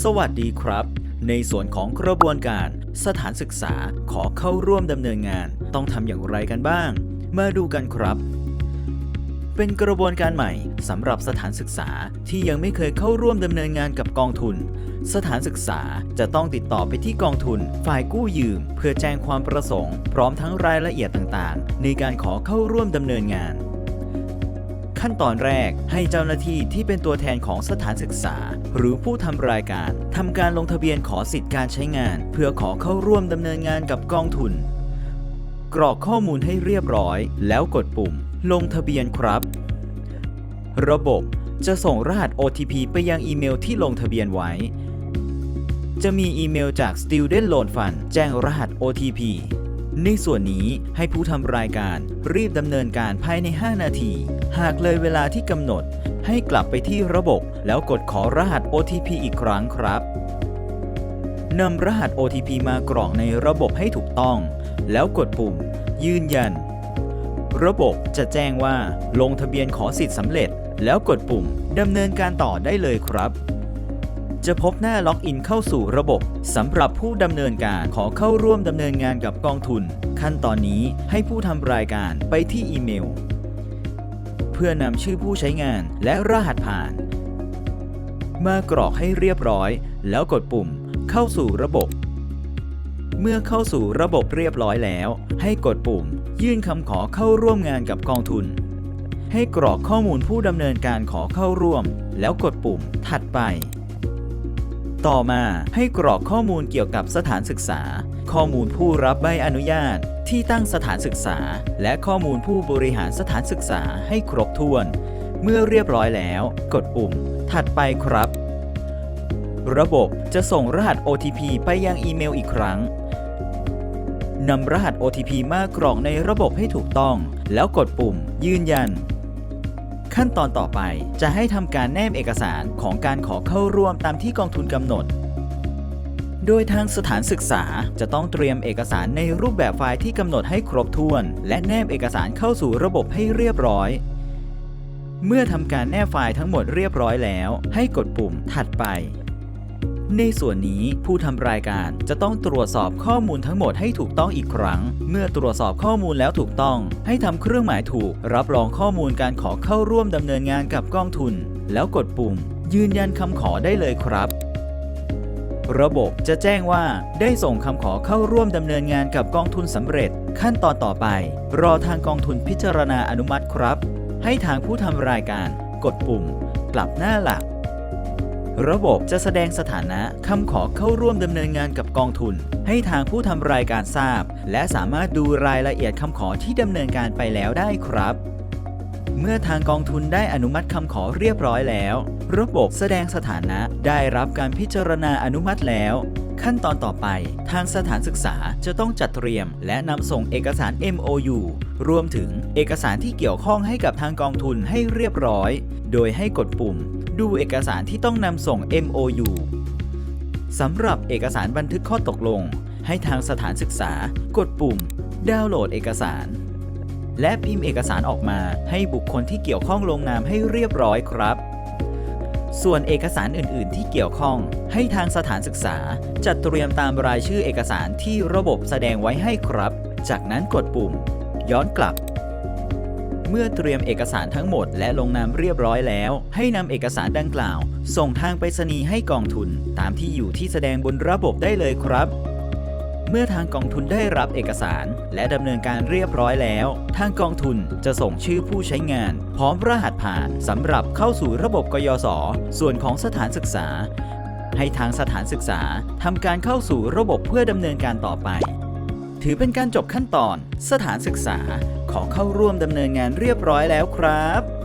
สวัสดีครับ ในส่วนของกระบวนการ สถานศึกษาขอเข้าร่วมดำเนินงาน ต้องทำอย่างไรกันบ้าง มาดูกันครับ เป็นกระบวนการใหม่สำหรับสถานศึกษาที่ยังไม่เคยเข้าร่วมดำเนินงานกับกองทุน สถานศึกษาจะต้องติดต่อไปที่กองทุน ฝ่ายกู้ยืม เพื่อแจ้งความประสงค์ พร้อมทั้งรายละเอียดต่างๆ ในการขอเข้าร่วมดำเนินงาน ขั้นตอนแรกให้เจ้าหน้าที่ที่เป็นตัวแทนของสถานศึกษา หรือผู้ทำรายการทำการลงทะเบียนขอสิทธิการใช้งาน เพื่อขอเข้าร่วมดำเนินงานกับกองทุน กรอกข้อมูลให้เรียบร้อย แล้วกดปุ่ม ลงทะเบียนครับ ระบบจะส่งรหัส OTP ไปยังอีเมลที่ลงทะเบียนไว้ จะมีอีเมลจาก Student Loan Fund แจ้งรหัส OTP ในส่วนนี้ให้ผู้ทำรายการรีบดำเนินการภายใน 5 นาที หากเลยเวลาที่กำหนด ให้กลับไปที่ระบบ แล้วกดขอรหัส OTP อีกครั้งครับนำรหัส OTP มากรอกในระบบให้ถูกต้อง แล้วกดปุ่ม ยืนยัน ระบบจะแจ้งว่า ลงทะเบียนขอสิทธิ์สำเร็จ แล้วกดปุ่มดำเนินการต่อได้เลยครับ จะพบหน้าล็อกอินเข้าสู่ระบบสำหรับผู้ดำเนินการขอเข้าร่วมดำเนินงานกับกองทุน ขั้นตอนนี้ให้ผู้ทำรายการไปที่อีเมล เพื่อนำชื่อผู้ใช้งานและรหัสผ่าน มากรอกให้เรียบร้อย แล้วกดปุ่ม เข้าสู่ระบบ เมื่อเข้าสู่ระบบเรียบร้อยแล้ว ให้กดปุ่ม ยื่นคำขอเข้าร่วมงานกับกองทุนให้กรอกข้อมูลผู้ดำเนินการขอเข้าร่วม แล้วกดปุ่มถัดไป ต่อมาให้กรอกข้อมูลเกี่ยวกับสถานศึกษา ข้อมูลผู้รับใบอนุญาต ที่ตั้งสถานศึกษา และข้อมูลผู้บริหารสถานศึกษาให้ครบถ้วน เมื่อเรียบร้อยแล้ว กดปุ่ม ถัดไปครับ ระบบจะส่งรหัส OTP ไปยังอีเมลอีกครั้งนำรหัส OTP มากรอกในระบบให้ถูกต้อง แล้วกดปุ่ม ยืนยัน ขั้นตอนต่อไปจะให้ทำการแนบเอกสารของการขอเข้าร่วมตามที่กองทุนกำหนด โดยทางสถานศึกษาจะต้องเตรียมเอกสารในรูปแบบไฟล์ที่กำหนดให้ครบถ้วน และแนบเอกสารเข้าสู่ระบบให้เรียบร้อย เมื่อทำการแนบไฟล์ทั้งหมดเรียบร้อยแล้ว ให้กดปุ่มถัดไป ในส่วนนี้ผู้ทำรายการจะต้องตรวจสอบข้อมูลทั้งหมดให้ถูกต้องอีกครั้ง เมื่อตรวจสอบข้อมูลแล้วถูกต้อง ให้ทำเครื่องหมายถูก รับรองข้อมูลการขอเข้าร่วมดำเนินงานกับกองทุน แล้วกดปุ่ม ยืนยันคำขอได้เลยครับ ระบบจะแจ้งว่าได้ส่งคำขอเข้าร่วมดำเนินงานกับกองทุนสำเร็จ ขั้นตอนต่อไป รอทางกองทุนพิจารณาอนุมัติครับ ให้ทางผู้ทำรายการ กดปุ่มกลับหน้าหลัก ระบบจะแสดงสถานะคำขอเข้าร่วมดำเนินงานกับกองทุน ให้ทางผู้ทำรายการทราบ และสามารถดูรายละเอียดคำขอที่ดำเนินการไปแล้วได้ครับเมื่อทางกองทุนได้อนุมัติคำขอเรียบร้อยแล้ว ระบบแสดงสถานะได้รับการพิจารณาอนุมัติแล้ว ขั้นตอนต่อไป ทางสถานศึกษาจะต้องจัดเตรียม และนำส่งเอกสาร MOU รวมถึงเอกสารที่เกี่ยวข้องให้กับทางกองทุนให้เรียบร้อย โดยให้กดปุ่ม ดูเอกสารที่ต้องนำส่ง MOU สำหรับเอกสารบันทึกข้อตกลง ให้ทางสถานศึกษา กดปุ่ม ดาวน์โหลดเอกสาร และพิมพ์เอกสารออกมาให้บุคคลที่เกี่ยวข้องลงนามให้เรียบร้อยครับ ส่วนเอกสารอื่น ๆ ที่เกี่ยวข้อง ให้ทางสถานศึกษา จัดเตรียมตามรายชื่อเอกสารที่ระบบแสดงไว้ให้ครับ จากนั้นกดปุ่ม ย้อนกลับ เมื่อเตรียมเอกสารทั้งหมดและลงนามเรียบร้อยแล้ว ให้นำเอกสารดังกล่าว ส่งทางไปรษณีย์ให้กองทุน ตามที่อยู่ที่แสดงบนระบบได้เลยครับ เมื่อทางกองทุนได้รับเอกสาร และดำเนินการเรียบร้อยแล้ว ทางกองทุนจะส่งชื่อผู้ใช้งาน พร้อมรหัสผ่านสำหรับเข้าสู่ระบบกยศส่วนของสถานศึกษา ให้ทางสถานศึกษาทำการเข้าสู่ระบบเพื่อดำเนินการต่อไป ถือเป็นการจบขั้นตอนสถานศึกษาขอเข้าร่วมดำเนินงานเรียบร้อยแล้วครับ